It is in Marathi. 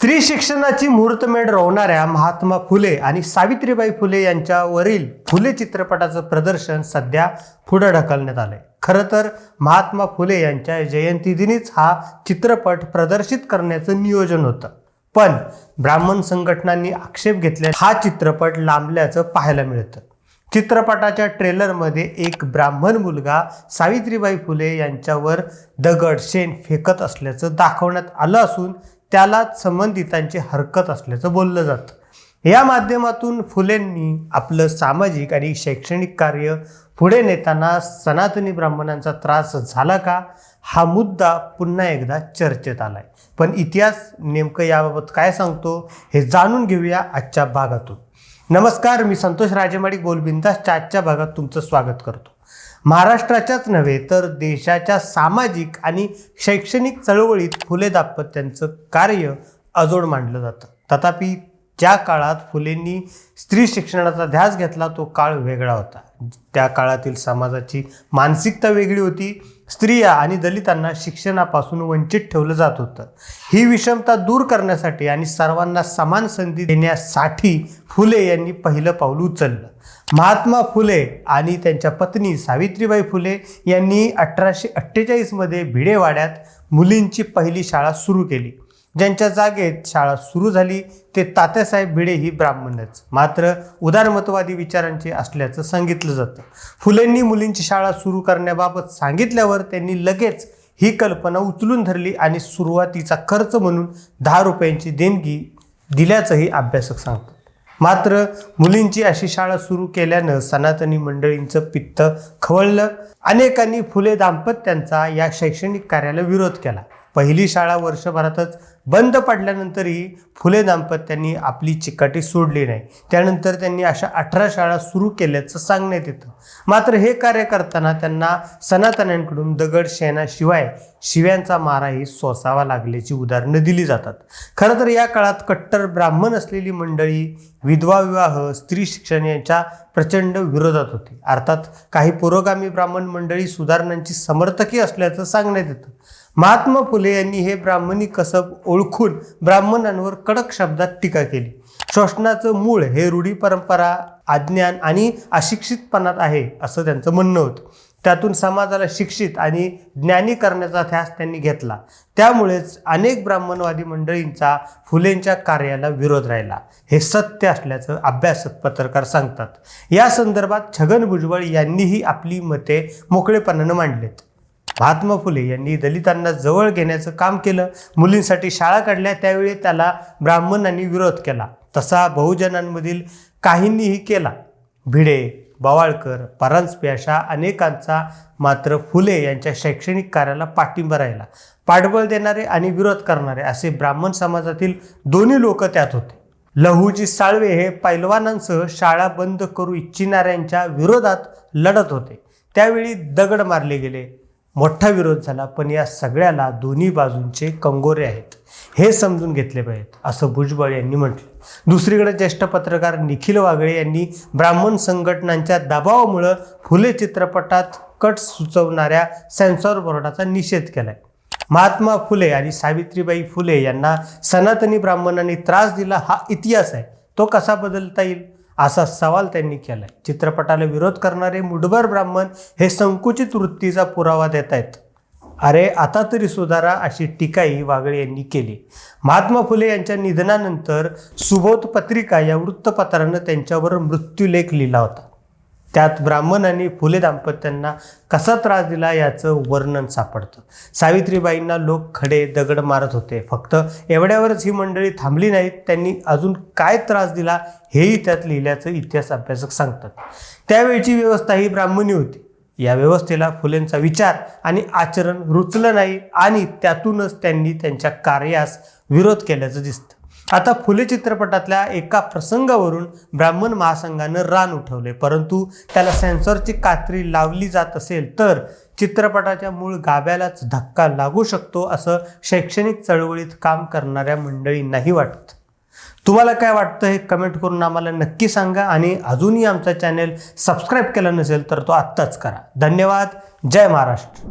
स्त्री शिक्षणाची मुहूर्तमेढ रोवणाऱ्या महात्मा फुले आणि सावित्रीबाई फुले यांच्यावरील फुले चित्रपटाचं प्रदर्शन सध्या पुढे ढकलण्यात आलंय. खरं तर महात्मा फुले यांच्या जयंतीदिनीच हा चित्रपट प्रदर्शित करण्याचं नियोजन होतं. पण ब्राह्मण संघटनांनी आक्षेप घेतल्या हा चित्रपट लांबल्याचं पाहायला मिळतं. चित्रपटाच्या ट्रेलरमध्ये एक ब्राह्मण मुलगा सावित्रीबाई फुले यांच्यावर दगड शेण फेकत असल्याचं दाखवण्यात आलं असून त्याला संबंधितांची हरकत असल्याचं बोललं जातं. या माध्यमातून फुलेंनी आपलं सामाजिक आणि शैक्षणिक कार्य पुढे नेताना सनातनी ब्राह्मणांचा त्रास झाला का? हा मुद्दा पुन्हा एकदा चर्चेत आलाय. पण इतिहास नेमकं याबाबत काय सांगतो हे जाणून घेऊया आजच्या भागातून. नमस्कार मी संतोष राजेमाडी गोलबिंदासच्या आजच्या भागात तुमचं स्वागत करतो. महाराष्ट्राच्याच नव्हे तर देशाच्या सामाजिक आणि शैक्षणिक चळवळीत फुले दाम्पत्यांचं कार्य अजोड मांडलं जातं. तथापि ज्या काळात फुलेंनी स्त्री शिक्षणाचा ध्यास घेतला तो काळ वेगळा होता. त्या काळातील समाजाची मानसिकता वेगळी होती. स्त्रिया आणि दलितांना शिक्षणापासून वंचित ठेवलं जात होतं. ही विषमता दूर करण्यासाठी आणि सर्वांना समान संधी देण्यासाठी फुले यांनी पहिलं पाऊल उचललं. महात्मा फुले आणि त्यांच्या पत्नी सावित्रीबाई फुले यांनी अठराशे अठ्ठेचाळीसमध्ये भिडेवाड्यात मुलींची पहिली शाळा सुरू केली. ज्यांच्या जागेत शाळा सुरू झाली ते तात्यासाहेब भिडे ही ब्राह्मणच. मात्र उदारमतवादी विचारांचे असल्याचं सांगितलं जातं. फुलेंनी मुलींची शाळा सुरू करण्याबाबत सांगितल्यावर त्यांनी लगेच ही कल्पना उचलून धरली आणि सुरुवातीचा खर्च म्हणून दहा रुपयांची देणगी दिल्याचंही अभ्यासक सांगतात. मात्र मुलींची अशी शाळा सुरू केल्यानं सनातनी मंडळींचं पित्त खवळलं. अनेकांनी फुले दाम्पत्यांचा या शैक्षणिक कार्याला विरोध केला. पहिली शाळा वर्षभरातच बंद पडल्यानंतरही फुले दाम्पत्यांनी आपली चिकाटी सोडली नाही. त्यानंतर त्यांनी अशा अठरा शाळा सुरू केल्याचं सांगण्यात येतं. मात्र हे कार्य करताना त्यांना सनातन्यांकडून दगड शेणाशिवाय शिव्यांचा माराही सोसावा लागल्याची उदाहरणं दिली जातात. खरं तर या काळात कट्टर ब्राह्मण असलेली मंडळी विधवा विवाह स्त्री शिक्षण यांच्या प्रचंड विरोधात होती. अर्थात काही पुरोगामी ब्राह्मण मंडळी सुधारणांची समर्थकी असल्याचं सांगण्यात येतं. महात्मा फुले यांनी हे ब्राह्मणी कसब ओळखून ब्राह्मणांवर कडक शब्दात टीका केली. शोषणाचं मूळ हे रूढी परंपरा अज्ञान आणि अशिक्षितपणात आहे असं त्यांचं म्हणणं होतं. त्यातून समाजाला शिक्षित आणि ज्ञानी करण्याचा ध्यास त्यांनी घेतला. त्यामुळेच अनेक ब्राह्मणवादी मंडळींचा फुलेंच्या कार्याला विरोध राहिला. हे सत्य असल्याचं अभ्यासक पत्रकार सांगतात. या संदर्भात छगन भुजबळ यांनीही आपली मते मोकळेपणानं मांडलेत. महात्मा फुले यांनी दलितांना जवळ घेण्याचं काम केलं. मुलींसाठी शाळा काढल्या. त्यावेळी त्याला ब्राह्मणांनी विरोध केला. तसा बहुजनांमधील काहींनीही केला. भिडे बवाळकर परांजपे अशा अनेकांचा मात्र फुले यांच्या शैक्षणिक कार्याला पाठिंबा राहिला. पाठबळ देणारे आणि विरोध करणारे असे ब्राह्मण समाजातील दोन्ही लोक त्यात होते. लहूजी साळवे हे पैलवानांसह शाळा बंद करू इच्छिणाऱ्यांच्या विरोधात लढत होते. त्यावेळी दगड मारले गेले. मोठा विरोध झाला पण या सगळ्याला दोन्ही बाजूंचे कंगोरे आहेत. हे समजून घेतले पाहिजेत असं भुजबळ यांनी म्हटलं. दुसरीकडे ज्येष्ठ पत्रकार निखिल वागळे यांनी ब्राह्मण संघटनांच्या दबावामुळं फुले चित्रपटात कट सुचवणाऱ्या सेन्सॉर बोर्डाचा निषेध केलाय. महात्मा फुले आणि सावित्रीबाई फुले यांना सनातनी ब्राह्मणांनी त्रास दिला हा इतिहास आहे. तो कसा बदलता येईल? असा सवाल त्यांनी केलाय. चित्रपटाला विरोध करणारे मुठभर ब्राह्मण हे संकुचित वृत्तीचा पुरावा देत आहेत. अरे आता तरी सुधारा अशी टीकाही वागळे यांनी केली. महात्मा फुले यांच्या निधनानंतर सुबोध पत्रिका या वृत्तपत्रानं त्यांच्यावर मृत्यूलेख लिहिला होता. त्यात ब्राह्मण आणि फुले दाम्पत्यांना कसा त्रास दिला याचं वर्णन सापडतं. सावित्रीबाईंना लोक खडे दगड मारत होते. फक्त एवढ्यावरच ही मंडळी थांबली नाहीत. त्यांनी अजून काय त्रास दिला हेही त्यात लिहिल्याचं इतिहास अभ्यासक सांगतात. त्यावेळची व्यवस्था ही ब्राह्मणी होती. या व्यवस्थेला फुलेंचा विचार आणि आचरण रुचलं नाही आणि त्यातूनच त्यांनी त्यांच्या कार्यास विरोध केल्याचं दिसतं. आता फुले चित्रपटातल्या एका प्रसंगावरून ब्राह्मण महासंघानं रान उठवले. परंतु त्याला सेन्सॉरची कात्री लावली जात असेल तर चित्रपटाच्या मूळ गाभ्यालाच धक्का लागू शकतो असं शैक्षणिक चळवळीत काम करणाऱ्या मंडळींनाही वाटतं. तुम्हाला काय वाटतं हे कमेंट करून आम्हाला नक्की सांगा आणि अजूनही आमचा चॅनेल सबस्क्राईब केला नसेल तर तो आत्ताच करा. धन्यवाद. जय महाराष्ट्र.